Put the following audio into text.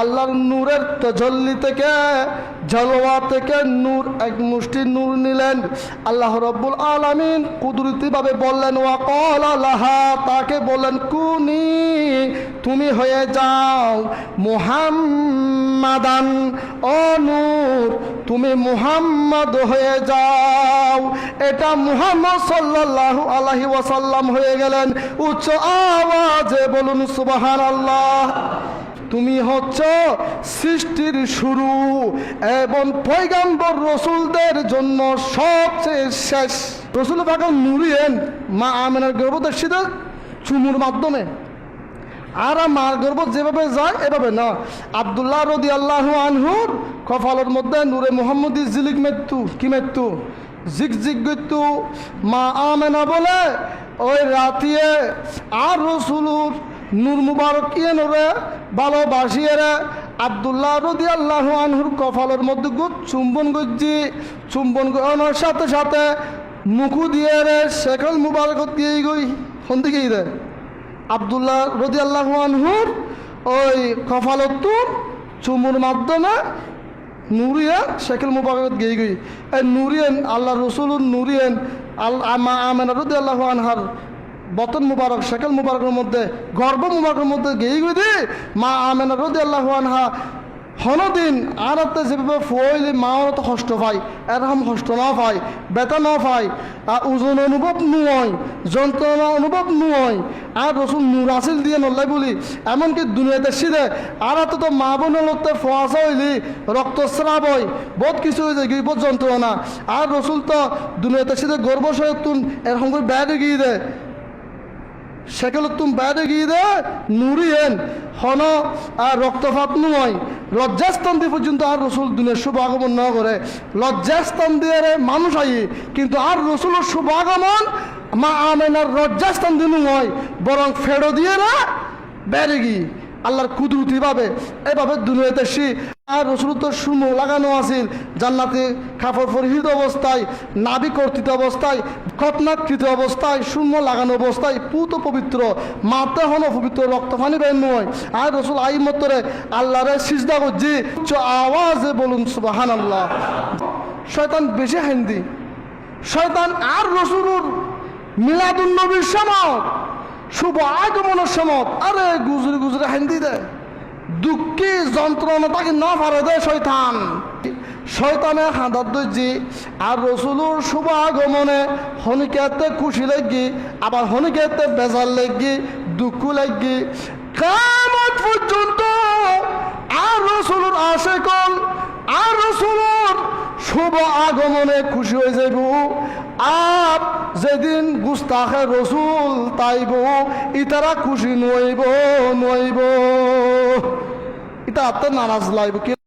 আল্লাহর নূরের তজল্লি থেকে, জলওয়া থেকে নূর, এক মুষ্টি নূর নিলেন। আল্লাহ রব্বুল আলমিন কুদরতিভাবে বললেন, ওয়া কল আল্লাহা তাকে বললেন, কুনি, তুমি হয়ে যাও মুহাম্মাদান, ও নূর, তুমি মুহাম্মদ হয়ে যাও। এটা মুহাম্মদ সাল্লাল্লাহু আলাইহি ওয়াসাল্লাম হয়ে গেলেন। উচ্চ আওয়াজে বলুন সুবহান আল্লাহ তুমি হচ্ছ সৃষ্টির শুরু এবং পৈগম্বর রসুলদের জন্য সবচেয়ে শেষ। রসুল পাকা নুরিয়েন মা আমেনার গর্ভদর্শীদের চুমুর মাধ্যমে। আর মার গর্ভ যেভাবে যায়, এভাবে না। আবদুল্লাহ রদি আল্লাহ আনহুর কফালের মধ্যে নূরে মোহাম্মদী জিলিক মৃত্যু। কি মৃত্যু? জিগ মৃত্যু। মা আমেনা বলে, ওই রাতিয়ে আর রসুলুর নূর মুবারক ইয়ে নূরে ভালোবাসিয়ে রে আবদুল্লাহ রদি আল্লাহ আনহুর কফালের মধ্যে গুদ চুম্বন গজ্জি চুম্বন গড়ানোর সাথে সাথে মুখু দিয়ে রে শেখল মুবারক দিয়ে গই, কোন দিকেই দেয় আবদুল্লাহ রদি আল্লাহ আনহুর ওই কফালতুর চুমুর মাধ্যমে নুরিয়ান শেখুল মুবারক গিয়ে গই। এই নুরিয়ান আল্লাহ রসুল নুরিয়ান আল আমা আমেনা রদি আল্লাহ আনহার বতন মুবারক শেখেল মুবারকের মধ্যে, গর্ব মুবারকের মধ্যে গিয়ে গই দি মা আমেনা রদি আল্লাহ আনহা হনদিন আনাতে যেভাবে ফুয়াইলে মাও তো কষ্ট পায়, এরকম কষ্ট না পায় বেতা না পায়, আর ওজন অনুভব নয় যন্ত্রণা অনুভব নয় আর রসুন নূর আসিল দিয়ে নল্লাই বলি, এমনকি দুনিয়াতে সিদে আর তো তো মা বোনের লোকতে ফোয়াশা হইলি রক্তস্রাব হয়, বহুত কিছু হয়ে যায় বহুত যন্ত্রণা, আর রসুল তো দুনিয়াতে সিদে গর্ব সহিতুন এরকম করে ব্যাগ গিয়ে দেয়। সেগুলো তুমি বাইরে গিয়ে দে নুরিয়েন হন, আর রক্তপাত নয় লজ্জাস্থান দিয়ে পর্যন্ত আর রসুল দিনের শুভ আগমন না করে। লজ্জাস্থান দিয়ে মানুষ আই, কিন্তু আর রসুলের শুভ আগমন মা আমেনার লজ্জাস্থান দিয়ে নয় বরং ফেরো দিয়ে না বাইরে গিয়ে। আল্লাহর কুদরতি ভাবে এভাবে দুনিয়াতে সি আর রসুল তো সুমো লাগানো আছিল জান্নাতে কাপড় পরিহিত অবস্থায়, নাবি কর্তৃত অবস্থায়, খতনাকৃত অবস্থায়, শূন্য লাগানো অবস্থায়, পুত পবিত্র মাতে হন পবিত্র রক্ত পানি বের নয় আর রসুল আই মতরে আল্লাহরে সিজদা করছি, উচ্চ আওয়াজে বলুন সুবাহান আল্লাহ শয়তান বেশি হিন্দি। শয়তান আর রসুলুর মিলাদুল নবীর সময় শুভ আগমনের সময় আরে গুজরে গুজরে হিন্দি দেয়। দুঃখী যন্ত্রণা তাকে না পারে দেয় শৈতান শৈতানের হাঁদার দর্জি আর রসুলুর শুভ আগমনে হনিকাতে খুশি লাগি, আবার হনিকাতে বেজার লাগি, দুঃখ লাগি। কামত পর্যন্ত আর রসুলোর আশে কল আর রসুলোর শুভ আগমনে খুশি হয়ে যাইব। আপ যেদিন গুস্তাখে রসুল তাইব, ইতারা খুশি নইব নইব। এটা আত্মার নারাজ লাইব কি